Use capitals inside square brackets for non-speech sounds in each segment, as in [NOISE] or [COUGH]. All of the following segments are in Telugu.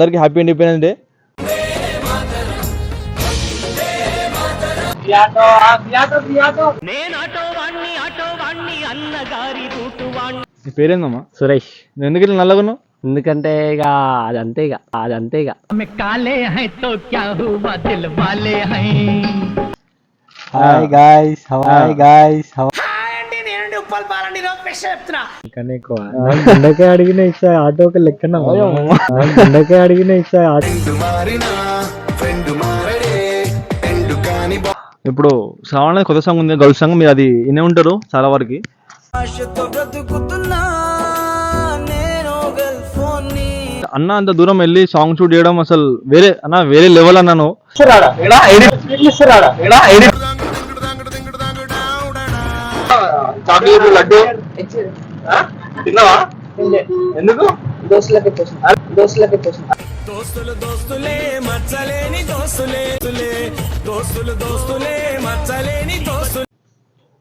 అందరికి హ్యాపీ ఇండిపెండెన్స్ డే. నీ పేరేందమ్మా? సురేష్. నువ్వు ఎందుకు ఇట్లా నల్లగున్నావు? ఎందుకంటే ఇక అదంతే ఇక అదంతే ఇక. Hi guys hi guys how? ప్రశ్న చెప్తున్నా. ఇంకా నీకు ముందకే అడిగిన ఇచ్చా ఆటోకి లెక్కన ముందకే అడిగిన ఇచ్చా ఇప్పుడు శ్రావణ కొత్త సాంగ్ ఉంది గర్ల్ సాంగ్ మీరు అది వినే ఉంటారు చాలా వరకు. అన్న అంత దూరం వెళ్ళి సాంగ్ షూట్ చేయడం అసలు వేరే అన్న వేరే లెవెల్ అన్నాను. చాక్లెట్ లడ్డు. తిన్నావా? ఎందుకు?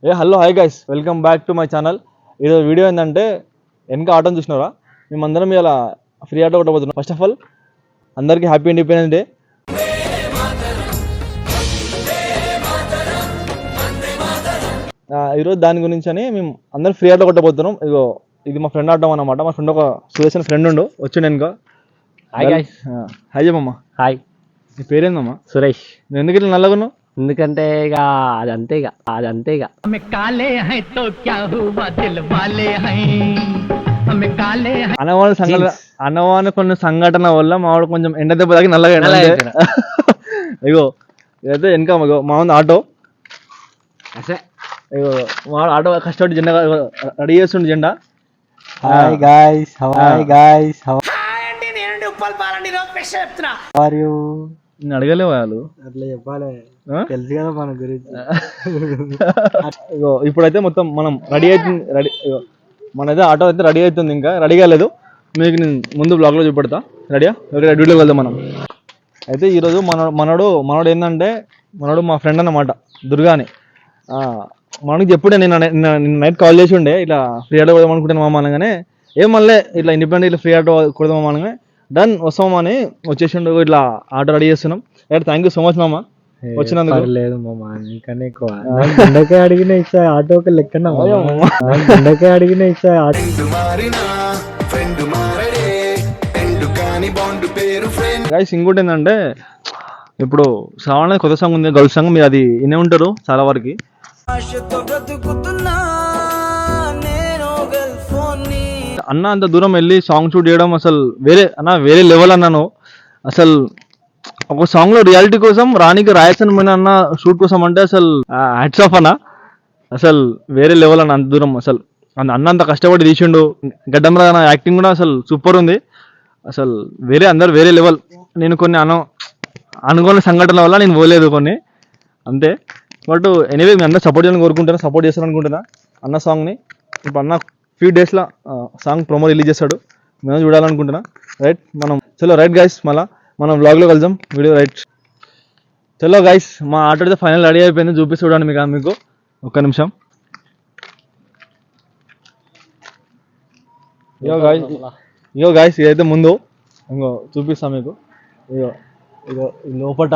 ఏ hello hi guys welcome back to my channel ఈరోజు వీడియో ఏంటంటే వెనక ఆటోని చూసినారా? మేమందరం ఇలా ఫ్రీ ఆటో కొట్టబోతున్నాం. ఫస్ట్ ఆఫ్ ఆల్ అందరికీ హ్యాపీ ఇండిపెండెన్స్ డే ఈరోజు దాని గురించి అని మేము అందరం ఫ్రీ ఆటలో కొట్టబోతున్నాం. ఇగో ఇది మా ఫ్రెండ్ ఆడడం అనమాట మా ఫ్రెండ్ ఒక సురేష్ ఫ్రెండ్ ఉండు. వచ్చిండు వెనుక హాయ్ హాయ్ చెప్పమ్మా. హాయ్ నీ పేరేందమ్మా? సురేష్. నువ్వు ఎందుకు ఇట్లా నల్లగున్నావు ఎందుకంటే ఇక అది అంతే ఇక అది అంతే ఇక అనవాన సంఘటన అనవాన కొన్ని సంఘటన వల్ల మావాడు కొంచెం ఎండ దెబ్బ తాగి నల్లగా [LAUGHS] ఇగో ఇదైతే వెనక మా ఆటో. అసే ఆటో కష్టపడి జెండా రెడీ చేస్తుండే జెండా. Hi guys hi guys how are you నేను అడగలే వాళ్ళు. అట్లా చెప్పాలి? తెలుసు కదా మన గురించి. [LAUGHS] ఇగో ఇప్పుడైతే మొత్తం మనం రెడీ అవుతుంది రెడీ మనైతే ఆటో అయితే రెడీ అవుతుంది ఇంకా. రెడీ కాలేదు మీకు నేను ముందు బ్లాగ్లో చూపెడతా. రెడీయా డ్యూటీలోకి వెళ్దాం మనం. అయితే ఈరోజు మన మనోడు మనోడు ఏంటంటే మనోడు మా ఫ్రెండ్ అన్నమాట దుర్గా అని ఆ, మనకి చెప్పుడే నేను నిన్న నైట్ కాల్ చేసి ఉండే ఇట్లా ఫ్రీ ఆటో కొడదాం అనుకుంటాను మామ అనగానే ఏం మళ్ళీ ఇట్లా ఇండిపెండెంట్ ఇట్లా ఫ్రీ ఆటో కొడదాం అనగానే డన్ వస్తామని వచ్చేసిండు ఇట్లా ఆటో రెడీ చేస్తున్నాం. థ్యాంక్ యూ సో మచ్ మామ. వచ్చినందుకు. లేదు మామ నీకనే ఎక్కువ. గుండెకే అడిగిన ఇచ్చా ఆటోకి లెక్కన అయ్యో మామ. గుండెకే అడిగిన ఇచ్చా ఆటో గైస్ ఇంకోటి ఏంటంటే ఇప్పుడు శ్రావణ కొత్త సాంగ్ ఉంది గర్ల్స్ సాంగ్ మీరు అది వినే ఉంటారు చాలా వరకు. అన్న అంత దూరం వెళ్ళి సాంగ్ షూట్ చేయడం అసలు వేరే అన్న వేరే లెవెల్ అన్నాను. అసలు ఒక సాంగ్లో రియాలిటీ కోసం రానికి రాయసన్ పోయిన అన్న షూట్ కోసం అంటే అసలు హ్యాట్స్ ఆఫ్ అన్న. అసలు వేరే లెవెల్ అన్న అంత దూరం అసలు. అన్న అన్న అంత కష్టపడి తీసిండు. గడ్డంలో యాక్టింగ్ కూడా అసలు సూపర్ ఉంది. అసలు వేరే అందరు వేరే లెవెల్ నేను కొన్ని అను అనుకోని సంఘటనల వల్ల నేను పోలేదు కొన్ని. అంతే. బట్ ఎనీవే మీ అందరూ సపోర్ట్ చేయాలని కోరుకుంటున్నా సపోర్ట్ చేస్తారనుకుంటున్నా. అన్న సాంగ్ని ఇప్పుడు అన్న ఫ్యూ డేస్లో సాంగ్ ప్రమో రిలీజ్ చేస్తాడు. మేము చూడాలనుకుంటున్నా. రైట్ మనం చలో రైట్ గైస్ మళ్ళీ మనం వ్లాగ్లో కలుద్దాం. వీడియో రైట్ చలో గైస్ మా ఆటో అయితే ఫైనల్ రెడీ అయిపోయింది. చూపిస్తూ చూడండి మీకు మీకు ఒక్క నిమిషం. ఇగో గాయస్ ఇగో గాయస్ ఇదైతే ముందు ఇంకో చూపిస్తాం మీకు. ఇగో ఇగో లోపట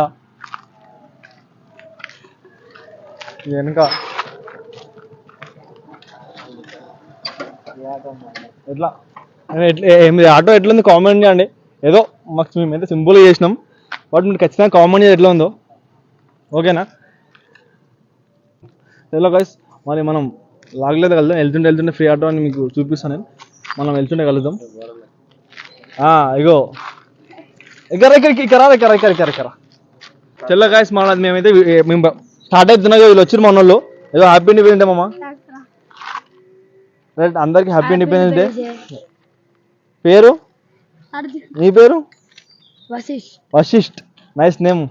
ఇది వెనుక. ఎట్లా? ఏమి ఎట్లా ఆటో ఎట్లుంది? కామెంట్ చేయండి. ఏదో మాకు మేమైతే సింపుల్గా చేసినాం. బట్ మీరు ఖచ్చితంగా కామెంట్ చేసి ఎట్లా ఉందో. ఓకేనా? చలో గైస్ మరి మనం లాగలేదు కలుద్దాం? వెళ్తుంటే వెళ్తుంటే ఫ్రీ ఆటో అని మీకు చూపిస్తాను నేను. మనం వెళ్తుంటే కలుద్దాం. ఆ, ఇగో. ఇక్కడ ఇక్కడ ఇక్కడ ఇక్కడ ఇక్కడ ఇక్కడ ఇక్కడ చెల్ల గాయస్ మన మేమైతే మేము స్టార్ట్ అవుతున్నా వీళ్ళు వచ్చారు మన వాళ్ళు ఏదో హ్యాపీ ఇండిపెండెన్స్ డే మామ. రైట్ అందరికి హ్యాపీ ఇండిపెండెన్స్ డే పేరు? నీ పేరు? వశిష్. వశిష్ట్. నైస్ నేమ్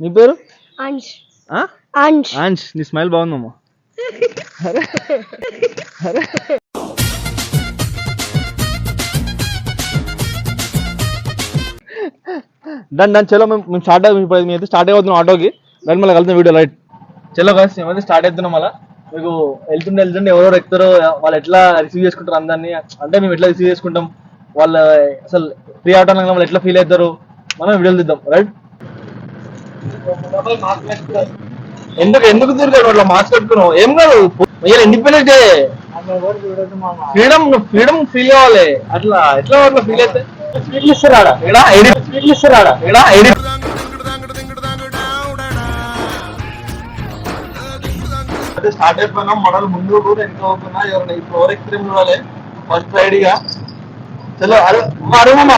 నీ పేరు? నీ స్మైల్ బాగుందమ్మా అరే అరే డన్ డన్ చలో మేము స్టార్ట్ మేము అయితే స్టార్ట్ అయిపోతున్నాం ఆటోకి దాని మళ్ళీ కలుద్దాం వీడియో రైట్ చలో గాయస్ మేమైతే స్టార్ట్ అవుతున్నాం మళ్ళీ. మీకు వెళ్తుండే వెళ్తుండే ఎవరెవరు ఎక్కుతారో వాళ్ళు ఎట్లా రిసీవ్ చేసుకుంటారు అందరినీ అంటే మేము ఎట్లా రిసీవ్ చేసుకుంటాం వాళ్ళ అసలు ఫ్రీ ఆటో అనగానే వాళ్ళు ఎట్లా ఫీల్ అవుతారు మనం వీడియోలు తీద్దాం రైట్ ఎందుకు ఎందుకు తిరిగాడు అట్లా మాస్క్ పెట్టుకున్నావు ఏం కాదు ఇవాళ ఇండిపెండెన్స్ డే చూడదు మామ ఫ్రీడమ్ ఫ్రీడమ్ ఫీల్ కావాలి. అట్లా ఎట్లా అట్లా ఫీల్ అయితే స్వీట్లు ఇస్తారా ఎడా ఎడి స్వీట్లు ఇస్తారా ఎడి అంటే స్టార్ట్ అయిపోయినా. మోడల్ ముందు కూడా వెనక పోతున్నా ఎవరైనా ఇప్పుడు ఎవరు ఎక్స్ట్రీమ్ చూడాలి. ఫస్ట్ రైడ్గా చలో అరే మామ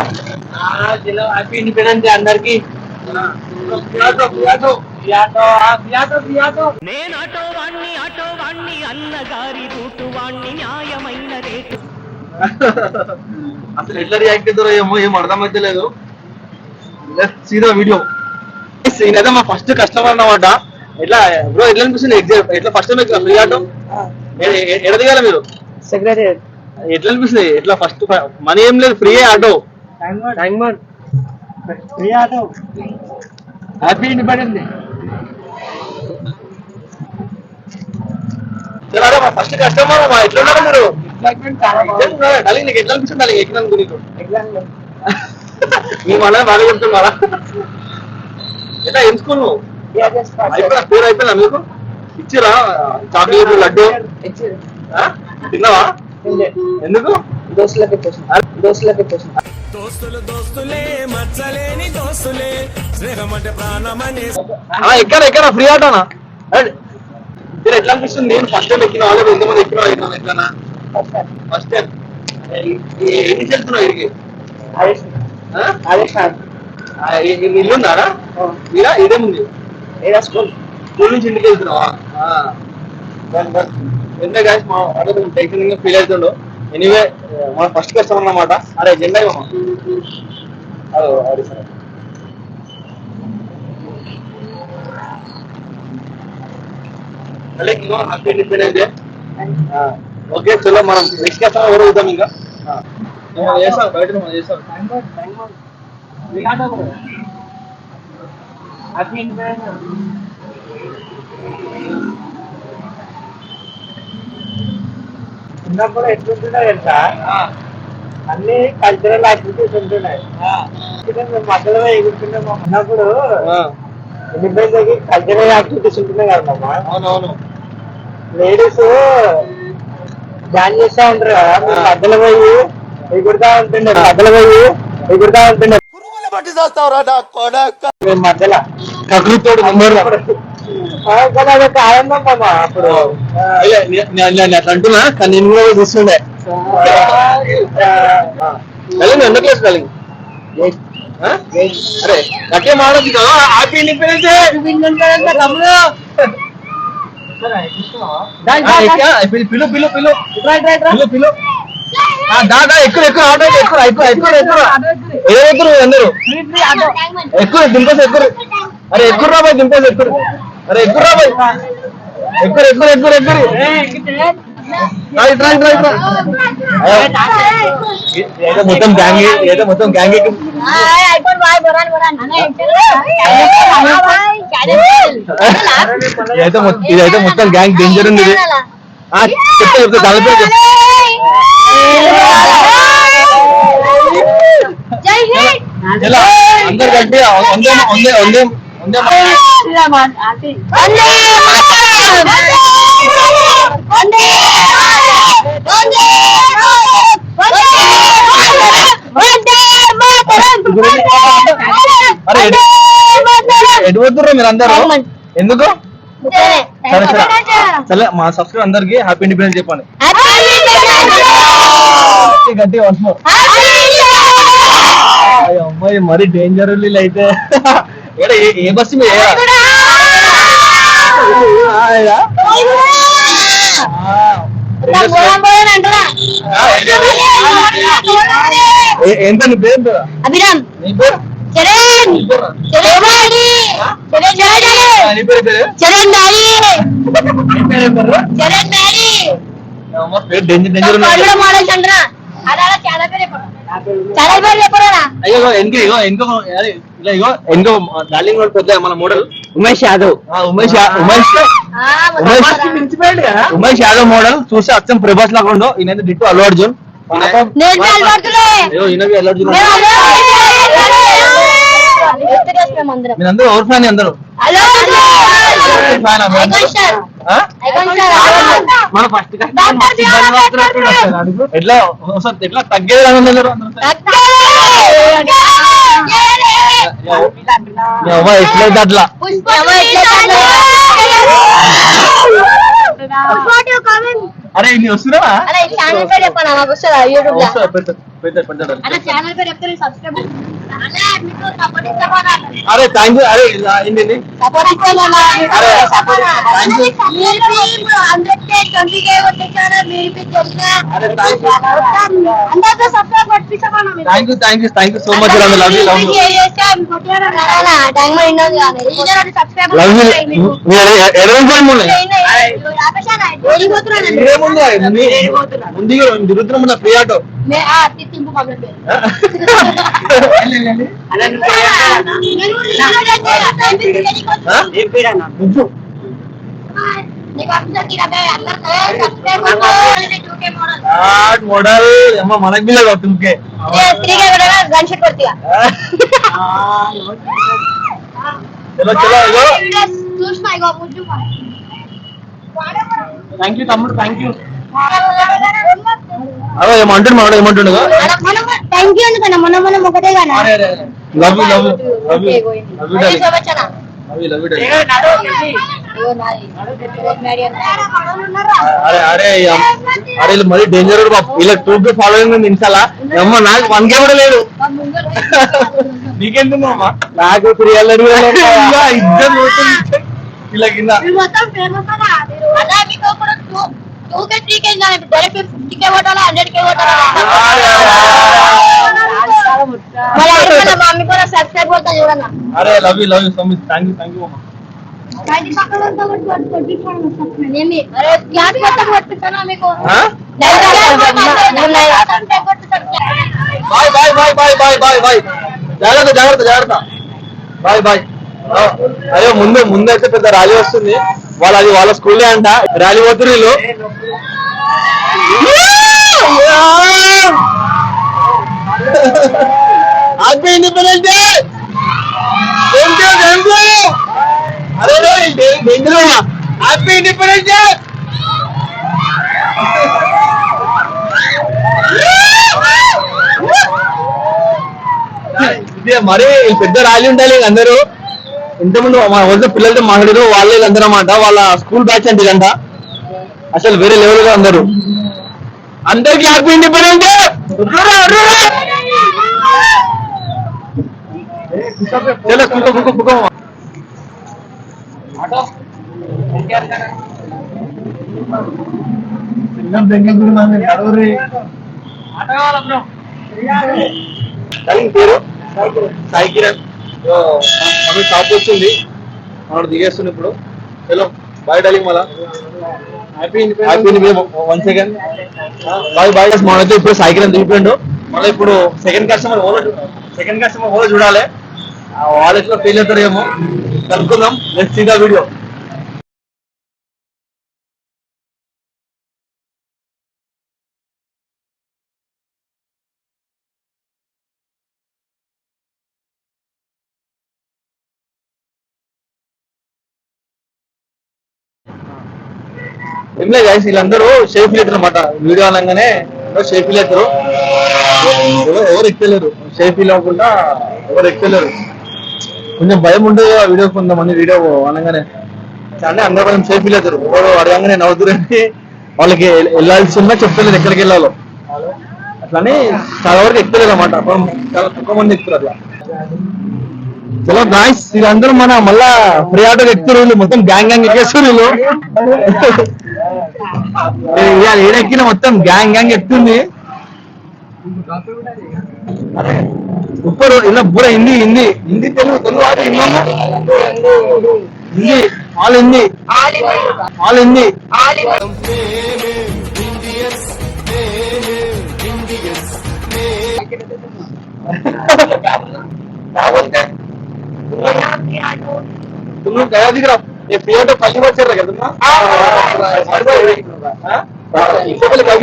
చలో హ్యాపీ ఇండిపెండెన్స్ డే అందరికి నేను ఆటో వాణ్ణి ఆటో వాణ్ణి అన్నగారి రూటు వాణ్ణి న్యాయమైన రేటు. అసలు ఎట్లా రియాక్ట్ అవుతారో ఏమో ఏం అర్థమైతే లేదు. సీదా వీడియో ఇదే మా ఫస్ట్ కస్టమర్ అన్నమాట. ఎట్లా బ్రో ఎట్లా అనిపిస్తుంది ఎగ్జామ్ ఎట్లా ఫస్ట్ టైం ఫ్రీ ఆటో ఎడ దిగాల మీరు? సెక్రటరీ ఎట్లా అనిపిస్తుంది? ఎట్లా ఫస్ట్ మనీ ఏం లేదు free auto free auto happy independence day first customer మా ఎట్లా ఉన్నారు మీరు? డాలింగ్ నీకు ఎట్లా అనిపిస్తుంది డాలింగ్ ఎగ్జామ్ [LAUGHS] మీ మన బాగా చెప్తున్నారా ఎట్లా ఏం స్కూల్ నువ్వు? పేరు అయిపోయిందా మీకు? ఇచ్చిరా? చాక్లెట్ లడ్డు? తిన్నావా? ఎందుకు? దోస్తులకు ఇచ్చేసిన దోస్తులకు ఇచ్చేసిన దోస్తులు దోస్తులే మచ్చలేని దోస్తులే. స్నేహం అంటే ప్రాణమని ఆ, ఎక్కడ ఎక్కడ? ఫ్రీ ఆటోనా. మీరు ఎట్లా అనిపిస్తుంది? నేను ఫస్ట్ టైం ఎక్కిన వాళ్ళు ఎంతమంది ఎక్కిన ఎట్లా ఫస్ట్ టైం ఎన్ని వెళ్తున్నావు ఇడికి? అదే సార్ ఇల్లు ఉన్నారా? ఇలా ఇదే ఉంది స్కూల్ స్కూల్ నుంచి ఇంటికి వెళ్తున్నావా? గాయస్ మా అదే టెక్నిక్ ఫీల్ అవుతుండో. ఎనీవే మన ఫస్ట్ కష్టం అన్నమాట. అరే జెండా ఇవ్వమా అదే సరే. ఇంకో హ్యాపీ ఇండిపెండెన్స్ డే ఓకే చలో మనం నెక్స్ట్ కష్టం ఎవరు అవుతాం ఇంకా? చేస్తాం బయట మనం చేస్తాం హ్యాపీ చిన్నప్పుడు ఎట్లుంటున్నాయి తెలుసా అన్ని కల్చరల్ యాక్టివిటీస్ ఉంటున్నాయి మేము మధ్యలో ఎగురుతున్నాం ఉన్నప్పుడు ఎన్నిపోయిందకి కల్చరల్ యాక్టివిటీస్ ఉంటున్నాయి కదా మామ అవునవును. లేడీస్ జాయిన్ చేస్తా ఉంటారు కదా మధ్యలో పోయి ఎగురుతా ఉంటుండే మధ్యలో పోయి ఎగురుతా ఉంటుండే. మేము మధ్యలో కకృతోడు నంబర్ ఆ, కానీ అదొక ఆనందం మామ అప్పుడు. అట్లా అంటున్నా కానీ నేను కూడా చూస్తుండే. కలింగ్ ఎందుకు లేదు కలింగ్ అరే గట్టిగా మాడదు కదా హ్యాపీ ఇండిపెండెన్స్ పిలు పిలు పిలు. పిలు పిలు. దాదా ఎక్కువ ఎక్కువ ఆటో ఎక్కువ ఎక్కువ ఎక్కువ ఎక్కువ ఏ ఎక్కువ అందరూ? ఎక్కువ దింపేసి ఎక్కువ. అరే ఎక్కువ రాబాయ్ దింపేసి ఎక్కువ. అరే ఎక్కువ రాబాయ్ ఎక్కువ ఎక్కువ ఎక్కువ ఎక్కువ. మొత్తం గ్యాంగ్ ఏదో మొత్తం గ్యాంగ్ ఇదైతే మొత్తం గ్యాంగ్ డేంజర్ ఉంది చెప్తా చెప్తా తలపే అందరు గట్టి వందే వందే వందే వందే వందే మాతరం వందే వందే వందే వందే అరే ఎటు- ఎటు పోతుర్రు మీరు అందరూ ఎందుకు సరే సరే. సరే మా సబ్స్క్రైబర్ అందరికి హ్యాపీ ఇండిపెండెన్స్ చెప్పండి. గట్టి గట్టి వన్స్ మోర్ అమ్మాయి మరి డేంజర్ అయితే ఏ- బస్సు మీద ఎంత నీ పేరు? ఏంటి? అభిరామ్ నీ పేరు? చరణ్ చరణ్ చరణ్ చరణ్ డేంజర్ డేంజర్ అయ్యో ఇగో ఇలా ఇగో డార్లింగ్ రోడ్ పెద్ద మన మోడల్. ఉమేష్ యాదవ్. ఆ, ఉమేష్ యా- ఉమేష్ ఉమేష్ ఉమేష్ యాదవ్ మోడల్ చూస్తే అచ్చం ప్రభాస్ లాగా ఉండవు ఈయన డిట్టు అల్లు అర్జున్. అందరం మీరందరూ ఎవరు ఫ్యాన్ అందరూ? మన ఫస్ట్ ఎట్లా? ఒకసారి ఎట్లా? తగ్గేది ఎట్లయితే అట్లా? అరే ఇన్ని వస్తున్నావా? ఛానల్ పేరు చెప్పాను? నాకు వస్తుందా? యూట్యూబ్. అలా ఛానల్ పేరు చెప్తే సబ్స్క్రైబ్ అరే థ్యాంక్ యూ అరే ఇలా thank you thank you thank you so much love love you love love you మీరు ఎరవై టైం ఉన్నాయి ముందు ముందు తిరుగుతున్నాం ముందు ఫ్రీ ఆటో నువ్వు మోడల్. మనకి మీద తుమ్కే గన్ షాట్ కొడుతీగా చలో చలో ఇగో చూసిన ఇగో. ముద్దు థ్యాంక్ యూ తమ్ముడు థ్యాంక్ యూ. అదో ఏమంటుండు మావాడు ఏమంటుండు థ్యాంక్ యూ ఎందుకన్నా మొన్న మొన్న ఒకటే కదా love you love you love you love you love you love you అరే అరే ఈ అమ్- అరే వీళ్ళు మరీ డేంజర్ బాబు ఇలా టూ కే ఫాలోయింగ్ ఉంది ఇన్సాలా అమ్మ నాకు వన్ కే కూడా లేదు నీకెందుకు అమ్మా నాకు త్రీ ఇద్దరు ఇలా కింద మొత్తం ఫేమస్ అలా మీకు ఇప్పుడు two two K three K direct fifty K కొట్టాలా హండ్రెడ్ కే కొట్టాలా మళ్ళీ అడిగిన మా మమ్మీ కూడా సబ్స్క్రైబ్ అవుతా చూడన్నా అరే love you love you so much thank you thank you అమ్మా ఏమి అరే గ్యాస్ మొత్తం కొట్టుతానా మీకు ఆ? Bye bye bye bye bye bye bye జాగ్రత్త జాగ్రత్త జాగ్రత్త బాయ్ బాయ్ ఆ, అయ్యో ముందు ముందైతే పెద్ద ర్యాలీ వస్తుంది. వాళ్ళ అది వాళ్ళ స్కూలే అంట. ర్యాలీ పోతున్నారు వీళ్ళు. Happy independence day thank you thank you అరే హ్యాపీ ఇండిపెండెన్స్ డే ఇదే మరి పెద్ద ర్యాలీ ఉండాలి అందరూ. ఇంతకుముందు మా వద్ద పిల్లలతో మాట్లాడారు వాళ్ళే వీళ్ళందరూ అన్నమాట వాళ్ళ స్కూల్ బ్యాచ్ అంటే ఇదంతా. అసలు వేరే లెవెల్గా అందరూ. అందరికి హ్యాపీ ఇండిపెండెన్స్ చలో కుక్క కుక్క కుక్క. కలిగి పేరు? సాయి కిరణ్ మనకి టాప్ వచ్చింది. మనోడు దిగేస్తుంది ఇప్పుడు. చలో బాయ్ డాలింగ్ మళ్ళా happy happy one second bye bye మనైతే ఇప్పుడు సాయి కిరణ్ దిగిపోయిండు మళ్ళీ ఇప్పుడు సెకండ్ కస్టమర్ ఓలో సెకండ్ కస్టమర్ ఓలో చూడాలి? వాళ్ళకి ఫెయిల్ అవుతారు ఏమో కనుక్కుందాం. నెక్స్ట్ ఇంకా వీడియో ఏం గాయస్ వీళ్ళందరూ షేప్ లేదు అనమాట వీడియో అనగానే షేప్ లేదు ఎవరు ఎక్కలేరు. షేప్ అవ్వకుండా ఎవరు ఎక్కలేరు. కొంచెం భయం ఉంటుంది ఆ వీడియో కొంతమంది వీడియో అనగానే. అంటే అందరూ కొంచెం షేప్ లేదు ఎవరు అడగంగానే నవ్వుతురని వాళ్ళకి వెళ్ళాల్సి ఉన్నా చెప్తలేదు ఎక్కడికి వెళ్ళాలో. అట్లానే చాలా వరకు ఎక్కలేదు అనమాట చాలా తక్కువ మంది ఎక్కుతారు అట్లా. చలో గాయస్ వీళ్ళందరూ మన మళ్ళా ఫ్రీ ఆటో ఎక్కుతారు మొత్తం గ్యాంగ్ గ్యాంగ్ ఎక్కేస్తారు వీళ్ళు. ఇవాళ ఏడెక్కిన మొత్తం గ్యాంగ్ గ్యాంగ్ ఎక్కుతుంది ఉప్పరు ఇలా పూర హిందీ హిందీ హిందీ తెలుగు తెలుగు వాడు హిందీ హిందీ ఆల్ హిందీ ఆల్ హిందీ तुम लोग गया दिख रहा పల్లి వచ్చారు కదమ్మా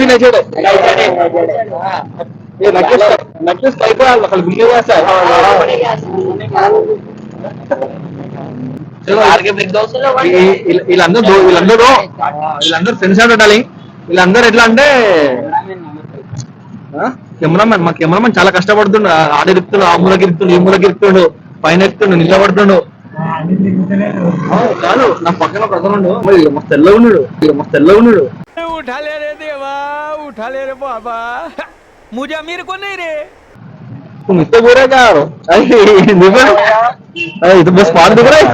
నచ్చాడు అయిపోయాలి గుండె వీళ్ళందరూ వీళ్ళందరూ వీళ్ళందరూ ఫ్రెండ్స్ ఉండాలి వీళ్ళందరూ ఎట్లా అంటే కెమెరామెన్ మా కెమెరామెన్ చాలా కష్టపడుతుండు. ఆడ ఇరుపుతుండు ఆ మూలకి ఇరుపుతుండు ఈ మూలకి ఇరుపుతుండు పైన ఎక్కుతుండు నిలబడుతుండు. కాదు నా పక్కన ఒక అతను ఉండు. మరి మస్తు తెల్లగా ఉన్నాడు ఇక మస్తు తెల్లగా ఉన్నాడు उठा ले रे देवा उठा ले रे बाबा मुझे अमीर को नहीं रे तुम इतने बुरे क्या हो अरे देखो अरे ये तो बस पार दिख रहा है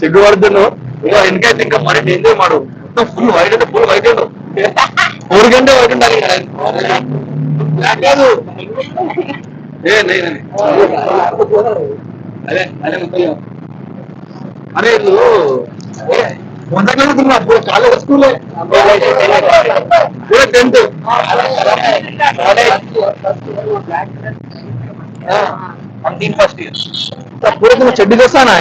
సిగ్గు పడుతున్నావు ఇక వెనకైతే ఇంకా మరి డేంజర్ మాడు మొత్తం ఫుల్ వైట్ అంటే ఫుల్ వైట్ ఉండు ఊరి కంటే వైట్ ఉండాలి ఇక్కడ. Black కాదు ఏ నే నే. అదే అదే ముప్పై అరే చదువుతున్నా అప్పుడు కాలేజ్ స్కూలే టెన్త్ ఫస్ట్ ఇయర్ पूरे చెడ్డి చేస్తానా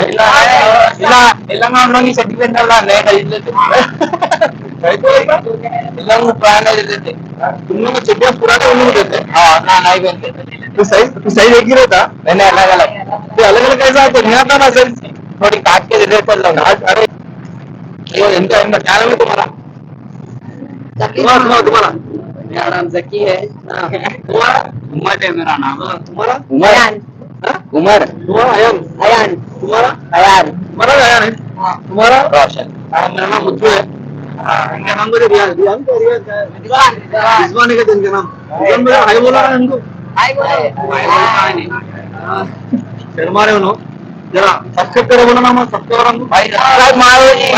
ఇలా తెలంగాణలో చెడ్డి పెట్టాలా నేను ಎಲ್ಲಾನು ಪ್ರಯಾಣ ಇರ್ತೈತೆ ಇನ್ನೊಂದು ಚಡ್ಡಿಯ ಪುರಾಣ ಇನ್ನೊಂದು ಇರುತ್ತೆ ಹಾ ನಾನು ಆಯ್ತು ಅಂತ ಸೈಜ್ ಸೈಜ್ ಹೇಗಿರುತ್ತಾ ನೆನ್ನೆ ಅಲಗ್ ಅಲಗ್ ಅಲಗ್ ಅಲಗ್ ಸೈಜ್ ಆಯ್ತು ನಿನ್ನ ಸೈಜ್ ನೋಡಿ ಕಾಟ್ಗೆ ಇರತ್ತಲ್ಲ ಅರೆ ಅಯ್ಯೋ ಎಂತ ಎಂತ ಕ್ಯಾಲಮ್ ತುಮಾರ तुम्हारा तुम्हारा मेरा नाम जकी है तुम्हारा उमर है मेरा नाम तुम्हारा उमर उमर तुम्हारा अयान अयान तुम्हारा अयान तुम्हारा अयान है तुम्हारा रोशन हाँ, मेरा नाम मुज्जू है हाँ, इनका नाम तो रियाज रियाज तो रियाज है रिजवान है इनका नाम रिजवान मेरा हाय बोला है इनको हाँ, शर्मा रहे हो जरा सब्सक्राइब करो बोला नाम सब्सक्राइब करो भाई सब्सक्राइब मारो जी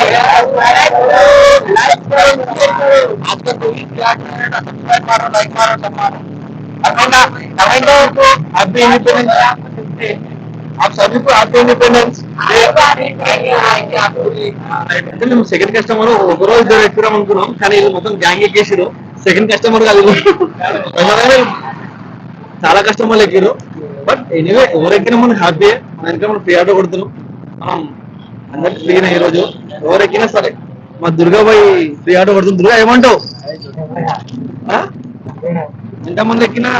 आपका कोई क्या सब्सक्राइब मारो लाइक मारो सब मारो comment comment happy independence आप सभी को हैप्पी इंडिपेंडेंस అంటే మేము సెకండ్ కస్టమర్ ఒక రోజు ఇద్దరు ఎక్కుదాం అనుకున్నాం కానీ ఇది మొత్తం గ్యాంగ్ ఎక్కేసారు సెకండ్ కస్టమర్ కాదు ఇది. ఎవరైనా చాలా కస్టమర్లు ఎక్కారు బట్ ఎనీవే ఎవరెక్కినా మనం హ్యాపీ మన ఇంకా మనం ఫ్రీ ఆటో కొడుతున్నాం మనం అందరికి ఫ్రీనే ఈ రోజు ఎవరెక్కినా సరే మా దుర్గాబాయి ఫ్రీ ఆటో కొడుతుంది దుర్గా ఏమంటావు ఆ? ఎంతమంది ఎక్కినా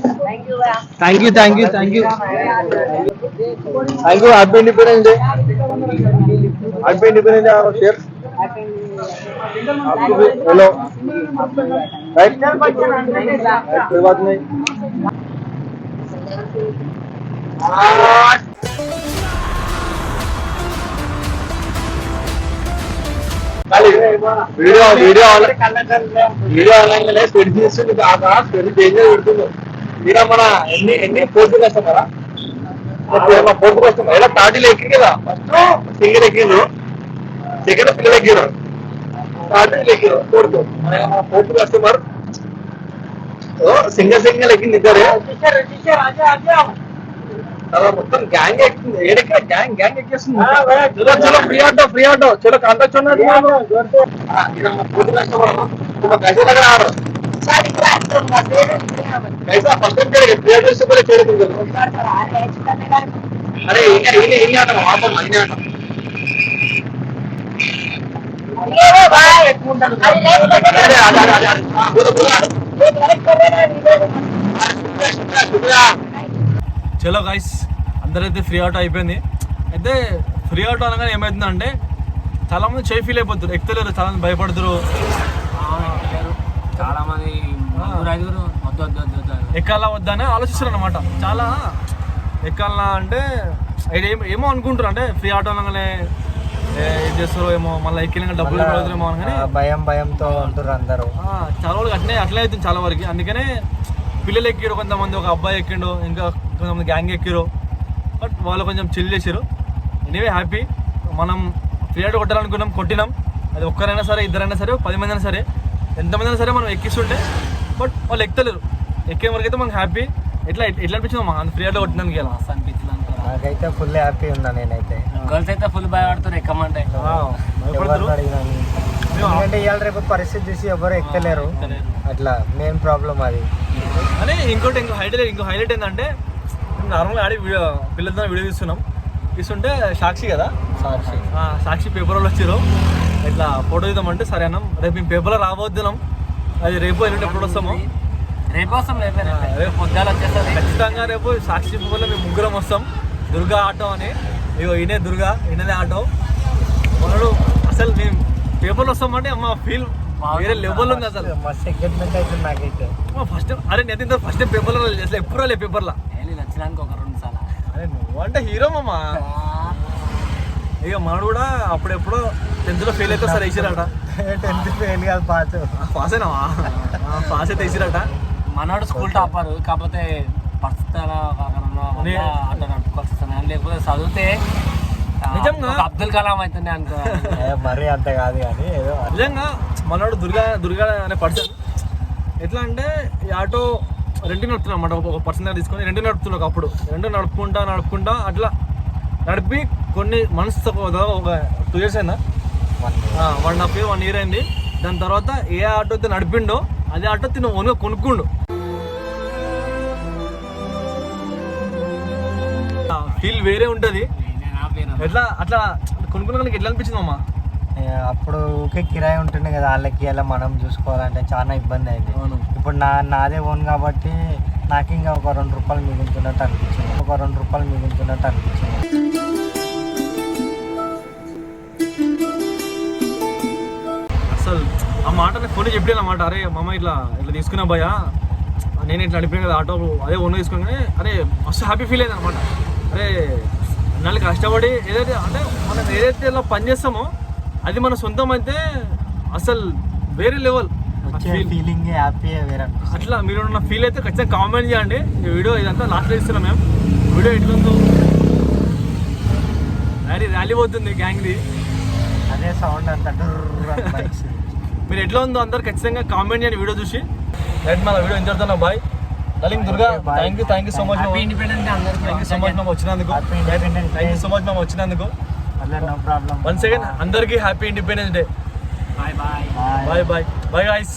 थैंक यू भैया thank you thank you thank you thank you happy independence day happy independence day और शेयर आपको भी हेलो राइट कोई बात नहीं వీడియో వీడియో వీడియో అనగానే స్పెడ్ చేస్తుంది కాక స్పెడ్ చేంజ్ పెడుతుంది వీరమ్మన ఎన్ని ఎన్ని ఫోర్త్ కస్టమరా? Fourth customer? ఇలా తాటిలు ఎక్కి కదా? ఫస్ట్ సింగిల్ ఎక్కిరు సెకండ్ పిల్లలు ఎక్కిరు తాటిలు ఎక్కి ఫోర్త్ మన ఫోర్త్ కస్టమర్ సింగల్ సింగల్ ఎక్కింది ఇద్దరు. మొత్తం గ్యాంగ్ ఎక్కింది. ఏడెక్కడ గ్యాంగ్ గ్యాంగ్ ఎక్కేస్తుంది. చలో ఫ్రీ ఆటో ఫ్రీ ఆటో. చలో కాంటాక్ట్ చూడండి పూర్తి కష్టపడదు గజ దగ్గర ఆడరు. कैसा पसंद करेंगे प्रिय से बोले छोड़ दूंगा अरे इन्हें इन्हें इन्हें आना वहाँ पर महीने आना अरे आजा आजा आजा बोलो बोलो शुक्रिया చలో గైస్ అందరైతే ఫ్రీ ఆటో అయిపోయింది అయితే ఫ్రీ ఆటో అనగానే ఏమవుతుందంటే చాలా మంది చేయి ఫీల్ అయిపోతారు ఎక్కుతలేరు చాలా మంది భయపడుతురు చాలా మంది ఐదుగురు వద్దు వద్దు వద్దు వద్దు అని. ఎక్కాలా వద్దా అని ఆలోచిస్తారు అనమాట చాలా ఎక్కాలా అంటే ఏమో అనుకుంటారు అంటే ఫ్రీ ఆటో అనగానే ఏ, చేస్తారో ఏమో మళ్ళీ ఎక్కినాక డబ్బులు పడుతుందేమో అనగానే భయం భయంతో ఉంటారు అందరూ. ఆ, చాలా వరకు అట్లే అట్లే అవుతుంది చాలా వరకు. అందుకనే పిల్లలు ఎక్కిరు కొంతమంది ఒక అబ్బాయి ఎక్కిండు ఇంకా కొంతమంది గ్యాంగ్ ఎక్కిరు. బట్ వాళ్ళు కొంచెం చిల్ చేసారు ఎనీవే హ్యాపీ. మనం ఫ్రీ ఆటో కొట్టాలనుకున్నాం కొట్టినాం. అది ఒక్కరైనా సరే ఇద్దరైనా సరే పది మంది అయినా సరే ఎంతమంది అయినా సరే మనం ఎక్కిస్తుంటే బట్ వాళ్ళు ఎక్కలేరు ఎక్కే వరకు అయితే మనకు హ్యాపీ. ఎట్లా ఎట్లా అనిపించింది మా ఫ్రీ ఆటో కొట్టినానికి ఇలా నాకైతే ఫుల్ హ్యాపీ ఉన్నా నేనైతే. గర్ల్స్ అయితే ఫుల్ భయపడుతారు ఎక్కమంటే. ఎందుకంటే ఇవాళ రేపు పరిస్థితి చూసి ఎవరు ఎక్కలేరు. అట్లా మెయిన్ ప్రాబ్లం అది. అని ఇంకోటి ఇంకో హైలైట్ ఇంకో హైలైట్ ఏంటంటే నార్మల్గా ఆడి వీడియో పిల్లలతో వీడియో తీస్తున్నాం. తీస్తుంటే సాక్షి కదా? సాక్షి. ఆ, సాక్షి పేపర్ వాళ్ళు వచ్చారు ఇట్లా ఫోటో తీద్దామంటే సరే అన్నాం. రేపు మేము పేపర్లో రాబోతున్నాం అది రేపు ఎల్లుండి ఎప్పుడు వస్తామో. రేపు వస్తాం రేపే రేపే. ఖచ్చితంగా రేపు సాక్షి పేపర్లో మేము ముగ్గురం వస్తాం. దుర్గా ఆటో అని. ఇగో ఈయనే దుర్గా ఈయననే ఆటో. మనడు అసలు మేము పేపర్లో వస్తామంటే అమ్మ ఫీల్ వేరే లెవెల్ ఉంది అసలు. మస్తు ఎగ్జైట్మెంట్ అవుతుంది నాకైతే. ఫస్ట్ అరే నేను ఇంత ఫస్ట్ పేపర్లో అసలు ఎప్పుడు రాలే పేపర్లో. వచ్చినాక ఒక రెండు సార్లు. అరే నువ్వు అంటే హీరో మామ ఇక మనడు కూడా అప్పుడెప్పుడో టెన్త్లో ఫెయిల్ అయితే సరే వేసిరట. టెన్త్ ఫెయిల్ కాదు పాత పాస్ అయినావా? పాస్ అయితే వేసిరట. మనోడు స్కూల్ టాపర్ కాకపోతే పరిస్థితుల అట్లా. లేకపోతే చదివితే నిజంగా? అబ్దుల్ కలాం అవుతుంది అనుకో. మరీ అంత కాదు కానీ ఏదో నిజంగా మనోడు దుర్గా దుర్గా అనే పర్సన్ ఎట్లా అంటే ఈ ఆటో రెండు నడుపుతున్నాం అన్నమాట ఒక పర్సన్ దగ్గర తీసుకొని రెండు నడుపుతున్నాం ఒకప్పుడు. రెండు నడుపుకుంటా నడుపుకుంటా అట్లా నడిపి కొన్ని మనసు ఒక టూ ఇయర్స్ అయినా one half year one year అయింది. దాని తర్వాత ఏ ఆటో అయితే నడిపిండో అదే ఆటో తిన ఓన్గా కొనుక్కుండు. ఫీల్ వేరే ఉంటుంది. ఎట్లా అట్లా కొనుక్కున్నానికి ఎట్లా అనిపించింది అమ్మా? అప్పుడు ఊకే కిరాయి ఉంటుండే కదా వాళ్ళకి అలా మనం చూసుకోవాలంటే చాలా ఇబ్బంది అయింది. ఇప్పుడు నా నాదే ఓన్ కాబట్టి నాకు ఇంకా ఒక రెండు రూపాయలు మిగులుతున్నట్టు అనిపించింది. ఒక రెండు రూపాయలు మిగులుతున్నట్టు అనిపించింది. ఆ మాట నేను ఫోన్ చెప్పాను అన్నమాట. అరే మామ ఇట్లా ఇట్లా తీసుకున్నా భయ నేను ఇట్లా నడిపాను కదా ఆటో అదే ఓన్ తీసుకుని అరే మస్తు హ్యాపీ ఫీల్ అయింది అనమాట అరే నాలుగు కష్టపడి ఏదైతే అంటే మనం ఏదైతే ఇలా పని చేస్తామో అది మన సొంతం అయితే అసలు వేరే లెవెల్ ఫీలింగ్ హ్యాపీ అట్లా మీరు నా ఫీల్ అయితే ఖచ్చితంగా కామెంట్ చేయండి. ఈ వీడియో ఇదంతా లాస్ట్లో ఇస్తున్నాం మేము. వీడియో ఎట్లుందో ర్యాలీ ర్యాలీ పోతుంది గ్యాంగ్ది అదే సౌండ్ అంత మీరు ఎట్లా ఉందో అందరు ఖచ్చితంగా కామెంట్ చేయండి వీడియో చూసి. రైట్ మన video ఎంజాడుతున్నా bye. Darling Durga. Thank you thank you so much thank you so much మేము వచ్చినందుకు. Thank you. సో మచ్ మేము వచ్చినందుకు. అట్లా నో ప్రాబ్లం వన్స్ అగైన్ అందరికీ happy independence day bye bye bye bye bye guys